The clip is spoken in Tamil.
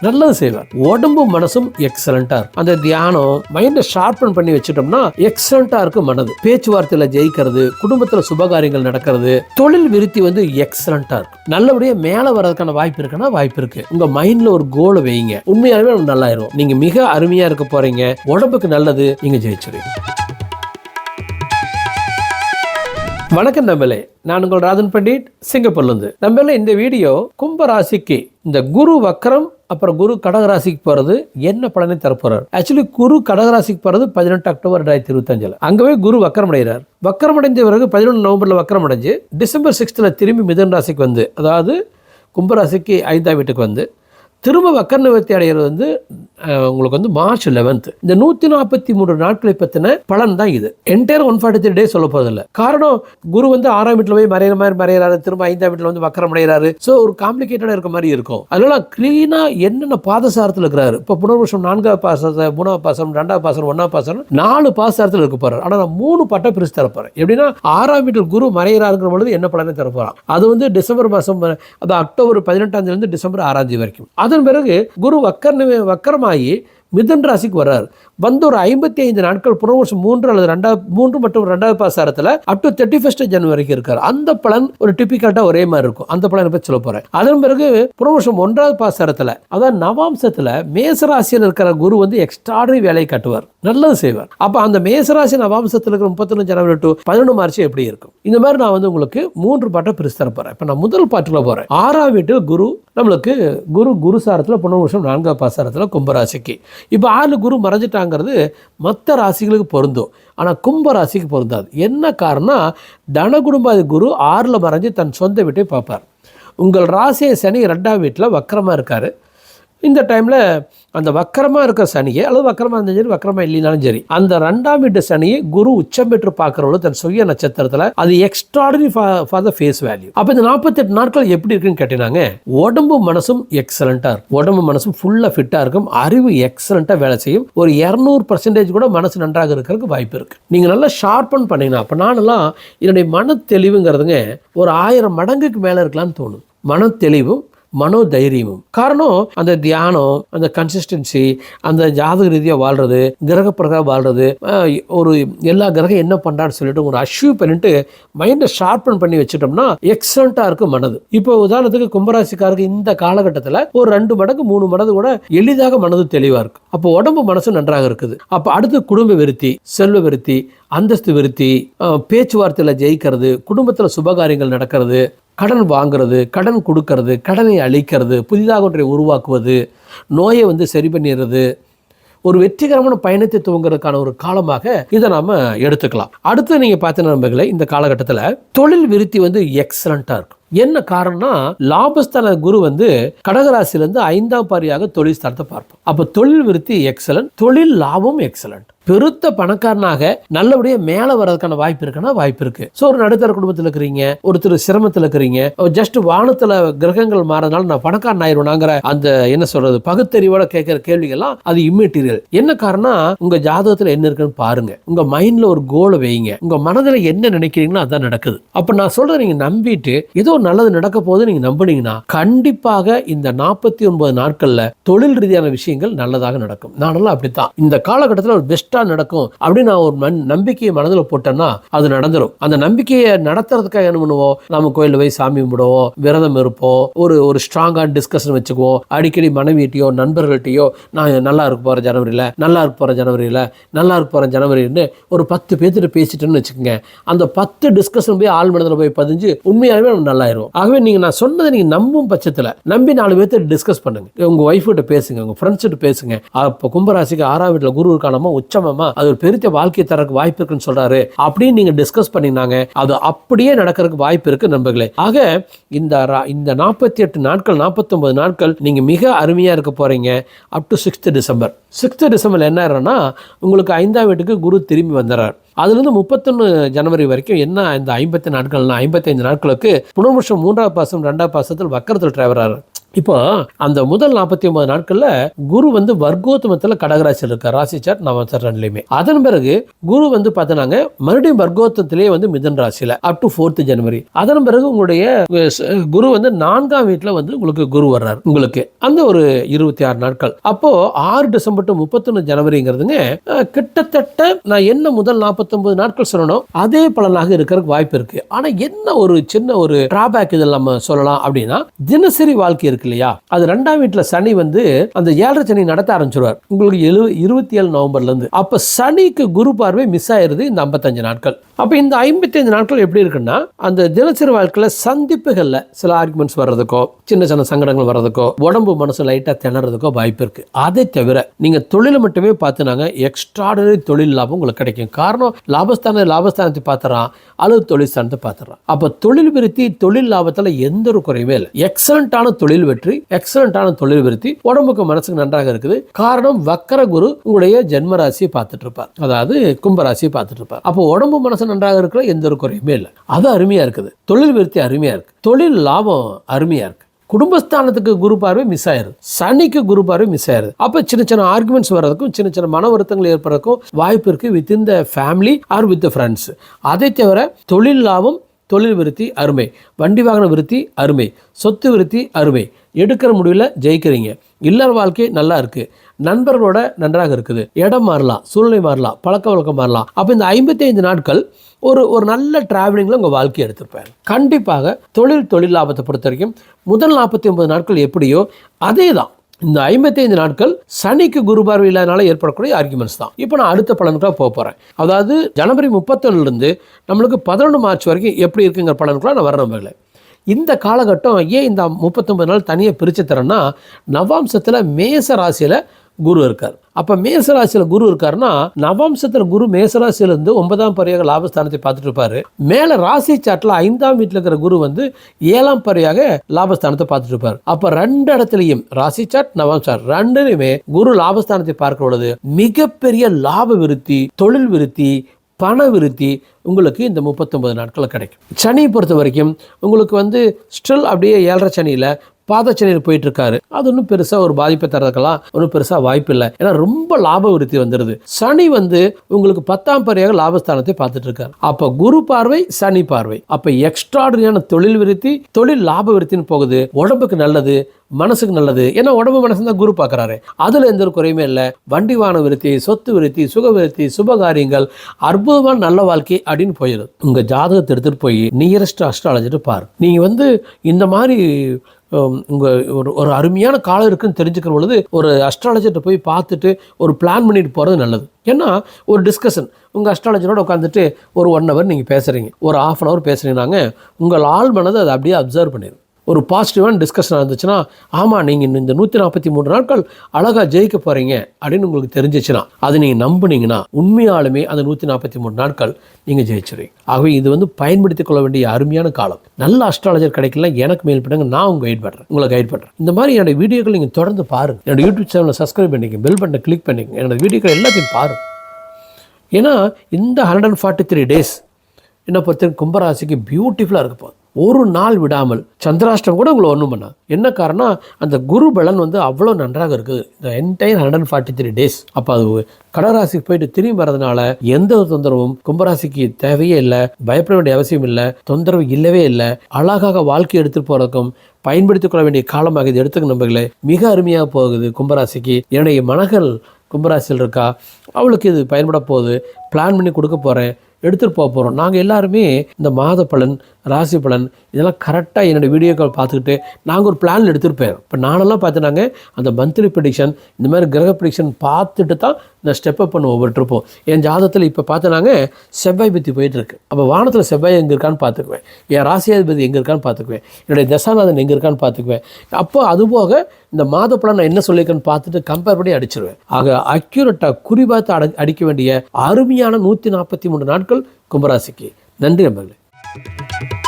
நல்லது செய்வார். உடம்பும் மனசும் எக்ஸலண்டா இருக்கும். அந்த தியானம் மைண்டை ஷார்பன் பண்ணி வச்சுட்டோம்னா எக்ஸலண்டா இருக்கும் மனது. பேச்சுவார்த்தையில ஜெயிக்கிறது குடும்பத்துல சுபகாரியங்கள் நடக்கிறது தொழில் விருத்தி வந்து எக்ஸலண்டா இருக்கும். நல்லபடியா மேல வர்றதுக்கான வாய்ப்பு இருக்குன்னா வாய்ப்பு இருக்கு. உங்க மைண்ட்ல ஒரு கோலை வைங்க. உண்மையாலுமே நல்லாயிரும். நீங்க மிக அருமையா இருக்க போறீங்க. உடம்புக்கு நல்லது. நீங்க ஜெயிச்சிருவீங்க வணக்கம் நம்பலே நான் உங்கள் ராஜன் பண்டிட் சிங்கப்பூர்லேருந்து நம்மள இந்த வீடியோ கும்பராசிக்கு இந்த குரு வக்கரம் அப்புறம் குரு கடகராசிக்கு போகிறது என்ன பலனை தரப்போகிறார் ஆக்சுவலி குரு கடகராசிக்கு போகிறது பதினெட்டு அக்டோபர் ரெண்டாயிரத்தி இருபத்தஞ்சில். அங்கவே குரு வக்கரமடைகிறார். அடைகிறார் பிறகு பதினொன்று நவம்பரில் வக்கரம் அடைஞ்சு டிசம்பர் சிக்ஸ்த்தில் திரும்பி மிதன் ராசிக்கு வந்து அதாவது கும்பராசிக்கு ஐந்தாம் வீட்டுக்கு வந்து திரும்ப வக்கர நிவர்த்தி அடைகிறது வந்து உங்களுக்கு வந்து மார்ச் லெவன்த் இந்த நூற்றி நாற்பத்தி மூன்று நாட்களை பற்றின பலன் தான் இது. Entire one forty three day சொல்ல போகிறதில்ல காரணம் குரு வந்து ஆறாம் வீட்டில் போய் மறையிற மாதிரி மறையிறாரு திரும்ப ஐந்தாம் வீட்டில் வந்து வக்கரம் அடைகிறாரு ஸோ ஒரு காம்ப்ளிகேட்டடாக இருக்க மாதிரி இருக்கும். அதனால க்ளீனாக என்னென்ன பாதசாரத்தில் இருக்கிறாரு? இப்போ புனர்வருஷம் நான்காவது பாசத்தை மூணாவது பாசனம் ரெண்டாவது பாசனம் ஒன்றாவது பாசனம் நாலு பாதசாரத்தில் இருக்க போகிறார் ஆனால் நான் மூணு பட்டை பிரித்து தரப்போகிறேன் எப்படின்னா ஆறாம் வீட்டில் குரு மறையிறாருங்கிற பொழுது என்ன பலனை தரப்போகிறான் அது வந்து டிசம்பர் மாதம் அது அக்டோபர் பதினெட்டாம் தேதி டிசம்பர் ஆறாம் தேதி வரைக்கும். அதன் பிறகு குரு வக்கர வக்கரமாகி மிதன் ராசிக்கு வர்றார். வந்து ஒரு ஐம்பத்தி ஐந்து நாட்கள் புறவர்ஷம் மூன்று அல்லது ரெண்டாவது மூன்று மற்றும் ரெண்டாவது பாசாரத்தில் அப் டு தேர்ட்டி ஃபர்ஸ்ட் ஜனவரிக்கு இருக்கார். அந்த பலன் ஒரு டிப்பிக்கல்ட்டாக ஒரே மாதிரி இருக்கும். அந்த பலனை பற்றி சொல்ல போகிறேன் அதன் பிறகு புனர்வருஷம் ஒன்றாவது பாசாரத்தில் அதாவது நவாம்சத்தில் மேசராசியில் இருக்கிற குரு வந்து எக்ஸ்ட்ராடரி வேலையை காட்டுவார். நல்லது செய்வார். அப்போ அந்த மேசராசி நவாம்சத்தில் இருக்கிற முப்பத்தொன்று ஜனவரி டு பதினொன்று மார்ச் எப்படி இருக்கும்? இந்த மாதிரி நான் வந்து உங்களுக்கு மூன்று பாட்டை பிரித்து தரப்போகிறேன் இப்போ நான் முதல் பாட்டில் போகிறேன் ஆறாம் வீட்டில் குரு நம்மளுக்கு குரு குரு சாரத்தில் புனர்வருஷம் நான்காவது பாசாரத்தில் கும்பராசிக்கு. இப்போ ஆறு குரு மறைஞ்சிட்டாங்கிறது மற்ற ராசிகளுக்கு பொருந்தும். ஆனால் கும்ப ராசிக்கு பொருந்தாது. என்ன காரணம் தன குடும்பாதி குரு ஆறில் மறைஞ்சு தன் சொந்த வீட்டை பார்ப்பார். உங்கள் ராசியை சனி ரெண்டாம் வீட்டில் வக்கரமாக இருக்கார். இந்த டைமில் அந்த வக்கரமாக இருக்கிற சனியை அல்லது வக்கரமாக இருந்தாலும் சரி வக்கரமாக இல்லைனாலும் சரி அந்த ரெண்டாம் வீட்டு சனியை குரு உச்சம் பெற்று பார்க்குறவங்களும் தன் சுய நட்சத்திரத்தில் அது extraordinary for the face value அப்போ இந்த நாற்பத்தெட்டு நாட்கள் எப்படி இருக்குன்னு கேட்டினாங்க உடம்பு மனசும் எக்ஸலண்ட்டாக இருக்கும். உடம்பு மனசும் ஃபுல்லாக ஃபிட்டாக இருக்கும். அறிவு எக்ஸலண்ட்டாக வேலை செய்யும். ஒரு இரநூறு பர்சன்டேஜ் கூட மனசு நன்றாக இருக்கிறதுக்கு வாய்ப்பு இருக்குது நீங்கள் நல்லா ஷார்ப்பன் பண்ணிங்கன்னா அப்போ நானெல்லாம் என்னுடைய மன தெளிவுங்கிறதுங்க ஒரு ஆயிரம் மடங்குக்கு மேலே இருக்கலாம்னு தோணும். மன தெளிவும் மனோ தைரியமும் காரணம் அந்த தியானம் அந்த கன்சிஸ்டன்சி அந்த ஜாதக ரீதியாக வாழ்றது கிரக பிரகாரம் வாழ்றது ஒரு எல்லா கிரகம் என்ன பண்ணுறான்னு சொல்லிட்டு ஒரு அஷ்யூ பண்ணிட்டு மைண்டை ஷார்ப்பன் பண்ணி வச்சுட்டோம்னா எக்ஸலண்ட்டாக இருக்கும் மனது. இப்போ உதாரணத்துக்கு கும்பராசிக்காருக்கு இந்த காலகட்டத்தில் ஒரு ரெண்டு மடங்கு மூணு மடங்கு கூட எளிதாக மனது தெளிவாக இருக்கும். அப்போ உடம்பு மனசு நன்றாக இருக்குது. அப்போ அடுத்து குடும்ப விருத்தி செல்வ விருத்தி அந்தஸ்து விருத்தி பேச்சுவார்த்தையில் ஜெயிக்கிறது குடும்பத்தில் சுபகாரியங்கள் நடக்கிறது கடன் வாங்குறது கடன் கொடுக்கறது கடனை அழிக்கிறது புதிதாக ஒன்றை உருவாக்குவது நோயை வந்து சரி பண்ணிடுறது ஒரு வெற்றிகரமான பயணத்தை துவங்குறதுக்கான ஒரு காலமாக இதை நாம் எடுத்துக்கலாம். அடுத்து நீங்கள் பார்த்தீங்கன்னா நண்பர்களே இந்த காலகட்டத்தில் தொழில் விருத்தி வந்து எக்ஸலண்ட்டாக இருக்கும். என்ன காரணம்னா லாபஸ்தான குரு வந்து கடகராசிலேருந்து ஐந்தாம் பாரியாக தொழில் ஸ்தானத்தை பார்ப்போம் அப்போ தொழில் விருத்தி எக்ஸலண்ட் தொழில் லாபம் எக்ஸலண்ட் பெருத்த பணக்காரனாக நல்லபடியாக மேலே வர்றதுக்கான வாய்ப்பு இருக்குன்னா வாய்ப்பு இருக்கு. ஸோ ஒரு நடுத்தர குடும்பத்தில் இருக்கிறீங்க ஒருத்தர் சிரமத்தில் இருக்கிறீங்க ஜஸ்ட் வானத்தில் கிரகங்கள் மாறதுனால நான் பணக்காரன் ஆயிடுவேனாங்கிற அந்த என்ன சொல்றது பகுத்தறிவோட கேட்குற கேள்விகள்லாம் அது இம்மெட்டீரியல் என்ன காரணம் உங்க ஜாதகத்தில் என்ன இருக்குன்னு பாருங்க. உங்க மைண்ட்ல ஒரு கோலை வைங்க. உங்க மனதில் என்ன நினைக்கிறீங்களோ அதான் நடக்குது. அப்போ நான் சொல்றேன் நீங்க நம்பிட்டு ஏதோ நல்லது நடக்க போது நீங்க நம்புனீங்கன்னா கண்டிப்பாக இந்த நாற்பத்தி ஒன்பது நாட்கள்ல தொழில் ரீதியான விஷயங்கள் நல்லதாக நடக்கும். நானெல்லாம் அப்படித்தான். இந்த காலகட்டத்தில் ஒரு பெஸ்ட் நடக்கும் அப்படின்னு நான் ஒரு மண் நம்பிக்கையை மனதில் போட்டேன்னா அது நடந்துடும் அந்த நம்பிக்கையை நடத்துறதுக்காக என்ன பண்ணுவோம்? நம்ம கோயிலில் போய் சாமி கும்பிடுவோம் விரதம் இருப்போம் ஒரு ஒரு ஸ்ட்ராங்கான டிஸ்கஷன் வச்சுக்குவோம். அடிக்கடி மனைவிட்டையோ நண்பர்கள்ட்டையோ நான் நல்லா இருக்க போகிறேன் ஜனவரியில் நல்லா இருக்க போகிறேன் ஜனவரியில் நல்லா இருக்க போகிறேன் ஜனவரின்னு ஒரு பத்து பேர்த்துட்டு பேசிட்டேன்னு வச்சுக்கோங்க. அந்த பத்து டிஸ்கஷன் போய் ஆள் மனதில் போய் பதிஞ்சு உண்மையாகவே நம்ம நல்லாயிரும் ஆகவே நீங்கள் நான் சொன்னதை நீங்கள் நம்பும் பட்சத்தில் நம்பி நாலு பேர்த்து டிஸ்கஸ் பண்ணுங்க. உங்கள் ஒய்ஃப்கிட்ட பேசுங்க உங்கள் ஃப்ரெண்ட்ஸ்கிட்ட பேசுங்க. அப்போ கும்பராசிக்கு ஆறாம் வீட்டில் குரு இருக்கானமா ஆசிரமமா அது ஒரு பெரிய வாழ்க்கை தரக்கு வாய்ப்பு இருக்குன்னு சொல்றாரு அப்படின்னு நீங்க டிஸ்கஸ் பண்ணினாங்க. அது அப்படியே நடக்கிறதுக்கு வாய்ப்பு இருக்கு நண்பர்களே. ஆக இந்த ரா- இந்த நாற்பத்தி எட்டு நாட்கள் நாற்பத்தொன்பது நாட்கள் நீங்க மிக அருமையா இருக்க போறீங்க. Up to sixth December sixth December என்ன ஆகிறன்னா உங்களுக்கு ஐந்தாம் வீட்டுக்கு குரு திரும்பி வந்துடுறார் அதுலேருந்து முப்பத்தொன்று ஜனவரி வரைக்கும் என்ன இந்த ஐம்பத்தி நாட்கள்னா ஐம்பத்தைந்து நாட்களுக்கு புனர்வருஷம் மூன்றாவது பாசம் ரெண்டாவது பாசத்தில் வக்கரத்தில் டிரைவராக இப்போ அந்த முதல் நாற்பத்தி ஒன்பது நாட்கள்ல குரு வந்து வர்க்கோத்தமத்தில் கடகராசியில் இருக்கார். ராசி சார் நவம்சர் ரெண்டுலையுமே. அதன் பிறகு குரு வந்து பார்த்தனாங்க மறுபடியும் வர்க்கோத்தத்திலேயே வந்து மிதன் ராசியில அப் டு ஃபோர்த் ஜனவரி அதன் பிறகு உங்களுடைய குரு வந்து நான்காம் வீட்டில் வந்து உங்களுக்கு குரு வர்றார் உங்களுக்கு. அந்த ஒரு இருபத்தி ஆறு நாட்கள். அப்போ ஆறு டிசம்பர் டு முப்பத்தொன்னு ஜனவரிங்கிறதுங்க கிட்டத்தட்ட நான் என்ன முதல் 49 நாட்கள் சொல்லணும் அதே பலனாக இருக்கிறதுக்கு வாய்ப்பு இருக்கு. ஆனால் என்ன ஒரு சின்ன ஒரு டிராபேக் இதில் நம்ம சொல்லலாம் அப்படின்னா தினசரி வாழ்க்கை இருக்கு இருக்கு இல்லையா அது ரெண்டாம் வீட்டில் சனி வந்து அந்த ஏழரை சனி நடத்த ஆரம்பிச்சிருவார். உங்களுக்கு எழு இருபத்தி ஏழு நவம்பர்லேருந்து. அப்போ சனிக்கு குரு பார்வை மிஸ் ஆயிருது இந்த 55 நாட்கள். அப்போ இந்த 55 நாட்கள் எப்படி இருக்குன்னா அந்த தினசரி வாழ்க்கையில் சந்திப்புகளில் சில ஆர்குமெண்ட்ஸ் வர்றதுக்கோ சின்ன சின்ன சங்கடங்கள் வர்றதுக்கோ உடம்பு மனசு லைட்டாக திணறதுக்கோ வாய்ப்பு இருக்கு. அதை தவிர நீங்கள் தொழிலை மட்டுமே பார்த்துனாங்க எக்ஸ்ட்ராடனரி தொழில் லாபம் உங்களுக்கு கிடைக்கும். காரணம் லாபஸ்தான லாபஸ்தானத்தை பார்த்துறான் அல்லது தொழில் ஸ்தானத்தை பார்த்துறான். அப்போ தொழில் விருத்தி தொழில் லாபத்தில் எந்த ஒரு குறையுமே இல்லை. எக்ஸலண்டான தொழில் வெற்றி எக்ஸலண்டான தொழில் விருத்தி உடம்புக்கு மனசுக்கு நன்றாக இருக்குது. காரணம் வக்கர குரு உங்களுடைய ஜென்ம ராசியை பார்த்துட்டு இருப்பார் அதாவது கும்பராசியை பார்த்துட்டு இருப்பார் அப்போ உடம்பு மனசு நன்றாக இருக்கிற எந்த ஒரு குறையுமே இல்லை. அது அருமையா இருக்குது. தொழில் விருத்தி அருமையா இருக்கு. தொழில் லாபம் அருமையா இருக்கு. குடும்பஸ்தானத்துக்கு குரு பார்வை மிஸ் ஆயிருது சனிக்கு குரு பார்வை மிஸ் ஆயிருது அப்போ சின்ன சின்ன ஆர்குமெண்ட்ஸ் வர்றதுக்கும் சின்ன சின்ன மன வருத்தங்கள் ஏற்படுறதுக்கும் வாய்ப்பு இருக்கு within the family or with friends அதை தவிர தொழில் லாபம் தொழில் விருத்தி அருமை. வண்டி வாகன விருத்தி அருமை. சொத்து விருத்தி அருமை. எடுக்கிற முடிவில் ஜெயிக்கிறீங்க. இல்லற வாழ்க்கை நல்லா இருக்குது நண்பர்களோட நன்றாக இருக்குது. இடம் மாறலாம் சூழ்நிலை மாறலாம் பழக்க வழக்கம் மாறலாம். அப்போ இந்த ஐம்பத்தைந்து நாட்கள் ஒரு ஒரு நல்ல டிராவலிங்கில் உங்கள் வாழ்க்கையை எடுத்திருப்பாங்க கண்டிப்பாக தொழில் தொழில் லாபத்தை பொறுத்த வரைக்கும் முதல் நாற்பத்தி ஒன்பது நாட்கள் எப்படியோ அதே தான் இந்த ஐம்பத்தைந்து நாட்கள் சனிக்கு குரு பார்வை இல்லாதனால ஏற்படக்கூடிய ஆர்குமெண்ட்ஸ் தான். இப்போ நான் அடுத்த பலனுக்குலாம் போக போகிறேன் அதாவது ஜனவரி முப்பத்தொன்னுலேருந்து நம்மளுக்கு பதினொன்று மார்ச் வரைக்கும் எப்படி இருக்குங்கிற பலனுக்குலாம் நான் வர நம்பல இந்த காலகட்டம் ஏன் இந்த முப்பத்தொம்பது நாள் தனியாக பிரித்து தரேன்னா நவாம்சத்தில் மேச ராசியில் குரு இருக்கார். அப்போ மேச ராசியில் குரு இருக்காருன்னா நவாம்சத்தில் குரு மேச ராசியில இருந்து ஒன்பதாம் பறையாக லாபஸ்தானத்தை பார்த்துட்டு இருப்பாரு மேலே ராசி சாட்டில் ஐந்தாம் வீட்டில் இருக்கிற குரு வந்து ஏழாம் பறையாக லாபஸ்தானத்தை பார்த்துட்டு இருப்பார் அப்போ ரெண்டு இடத்துலையும் ராசி சாட் நவாம் சாட் ரெண்டுலையுமே குரு லாபஸ்தானத்தை பார்க்கிற பொழுது மிகப்பெரிய லாப விருத்தி தொழில் விருத்தி பண விருத்தி உங்களுக்கு இந்த முப்பத்தொன்பது நாட்களில் கிடைக்கும். சனியை பொறுத்த வரைக்கும் உங்களுக்கு வந்து ஸ்டில் அப்படியே ஏழரை சனியில் பாதச்சனியில் போயிட்டு இருக்காரு அது ஒன்றும் பெருசாக ஒரு பாதிப்பை தரதுக்கெல்லாம் ஒன்றும் பெருசாக வாய்ப்பு இல்லை ஏன்னா ரொம்ப லாப விருத்தி வந்துடுது சனி வந்து உங்களுக்கு பத்தாம் பறையாக லாபஸ்தானத்தை பார்த்துட்டு இருக்காரு அப்போ குரு பார்வை சனி பார்வை. அப்போ எக்ஸ்ட்ராடரியான தொழில் விருத்தி தொழில் லாப விருத்தின்னு போகுது. உடம்புக்கு நல்லது மனசுக்கு நல்லது. ஏன்னா உடம்பு மனசு தான் குரு பார்க்குறாரு. அதில் எந்த ஒரு குறையுமே இல்லை. வண்டி வாகன விருத்தி சொத்து விருத்தி சுக விருத்தி சுபகாரியங்கள் அற்புதமான நல்ல வாழ்க்கை அப்படின்னு போயிடுது உங்கள் ஜாதகத்தை எடுத்துகிட்டு போய் நியரஸ்ட் அஸ்ட்ராலஜிட்டு பாரு. நீங்கள் வந்து இந்த மாதிரி உங்கள் ஒரு ஒரு அருமையான காலம் இருக்குன்னு தெரிஞ்சுக்கிற பொழுது ஒரு அஸ்ட்ராலஜர்கிட்ட போய் பார்த்துட்டு ஒரு பிளான் பண்ணிட்டு போகிறது நல்லது. ஏன்னா ஒரு டிஸ்கஷன் உங்கள் அஸ்ட்ராலஜரோட உட்காந்துட்டு ஒரு ஒன் ஹவர் நீங்கள் பேசுகிறீங்க ஒரு ஆஃப் அன் ஹவர் பேசுகிறீங்கன்னாங்க உங்கள் ஆள் மனதை அதை அப்படியே அப்சர்வ் பண்ணிடும் ஒரு பாசிட்டிவான டிஸ்கஷன் இருந்துச்சுன்னா ஆமாம் நீங்கள் இந்த நூற்றி நாற்பத்தி மூணு நாட்கள் அழகாக ஜெயிக்க போகிறீங்க அப்படின்னு உங்களுக்கு தெரிஞ்சிச்சுன்னா அது நீங்கள் நம்புனீங்கன்னா உண்மையாலுமே அந்த நூற்றி நாற்பத்தி மூணு நாட்கள் நீங்கள் ஜெயிச்சிருவீங்க. ஆகவே இது வந்து பயன்படுத்திக் கொள்ள வேண்டிய அருமையான காலம். நல்ல அஸ்ட்ராலஜர் கிடைக்கல எனக்கு மேல் பண்ணுங்க நான் உங்கள் கைட் பண்ணுறேன் உங்களை கைட் பண்ணுறேன் இந்த மாதிரி என்னோட வீடியோக்கள் நீங்கள் தொடர்ந்து பாருங்கள் என்னோட யூடியூப் சேனலை சப்ஸ்கிரைப் பண்ணிக்கங்க பெல் பட்டனை கிளிக் பண்ணிக்கங்க. என்னோட வீடியோக்கள் எல்லாத்தையும் பாருங்கள் ஏன்னா இந்த hundred and forty three days என்னை பொறுத்தவரைக்கும் கும்பராசிக்கு பியூட்டிஃபுல்லாக இருக்க ஒரு நாள் விடாமல் சந்திராஷ்டம் கூட உங்களை ஒன்றும் பண்ணா என்ன காரணம் அந்த குரு பலன் வந்து அவ்வளோ நன்றாக இருக்குது. இந்த entire hundred and forty three days அப்போ அது கடகராசிக்கு போயிட்டு திரும்பி வரதுனால எந்த ஒரு தொந்தரவும் கும்பராசிக்கு தேவையே இல்லை பயப்பட வேண்டிய அவசியம் இல்லை தொந்தரவு இல்லவே இல்லை. அழகாக வாழ்க்கை எடுத்துகிட்டு போகிறதுக்கும் பயன்படுத்திக் கொள்ள வேண்டிய காலமாக இது எடுத்துக்க நம்பர்களே மிக அருமையாக போகுது கும்பராசிக்கு. என்னுடைய மனகள் கும்பராசியில் இருக்கா அவளுக்கு இது பயன்பட போகுது. பிளான் பண்ணி கொடுக்க போகிறேன் எடுத்துகிட்டு போக போகிறோம் நாங்கள் எல்லாருமே இந்த மாத பலன் ராசி பலன் இதெல்லாம் கரெக்டாக என்னோடய வீடியோக்கள் பார்த்துக்கிட்டு நாங்கள் ஒரு பிளான் எடுத்துகிட்டு போயிடும் இப்போ நானெல்லாம் பார்த்துனாங்க அந்த மந்த்லி ப்ரிடிக்ஷன் இந்த மாதிரி கிரக ப்ரிடிக்ஷன் பார்த்துட்டு தான் நான் ஸ்டெப்பப் பண்ண ஒவ்வொரு ட்ரிப்பும் என் ஜாதத்தில் இப்போ பார்த்தனாங்க செவ்வாய் பற்றி போயிட்டுருக்கு அப்போ வானத்தில் செவ்வாய் எங்கே இருக்கான்னு பார்த்துக்குவேன். என் ராசியாதிபதி எங்கே இருக்கான்னு பார்த்துக்குவேன். என்னுடைய தசாநாதன் எங்கே இருக்கான்னு பார்த்துக்குவேன். அப்போ அதுபோக இந்த மாத பலன் நான் என்ன சொல்லியிருக்கேன்னு பார்த்துட்டு கம்பேர் பண்ணி அடிச்சிருவேன். ஆக அக்யூரட்டாக குறிபார்த்து அட அடிக்க வேண்டிய அருமையான நூற்றி நாற்பத்தி மூணு நாட்கள் கும்பராசிக்கு. நன்றி நண்பர்களே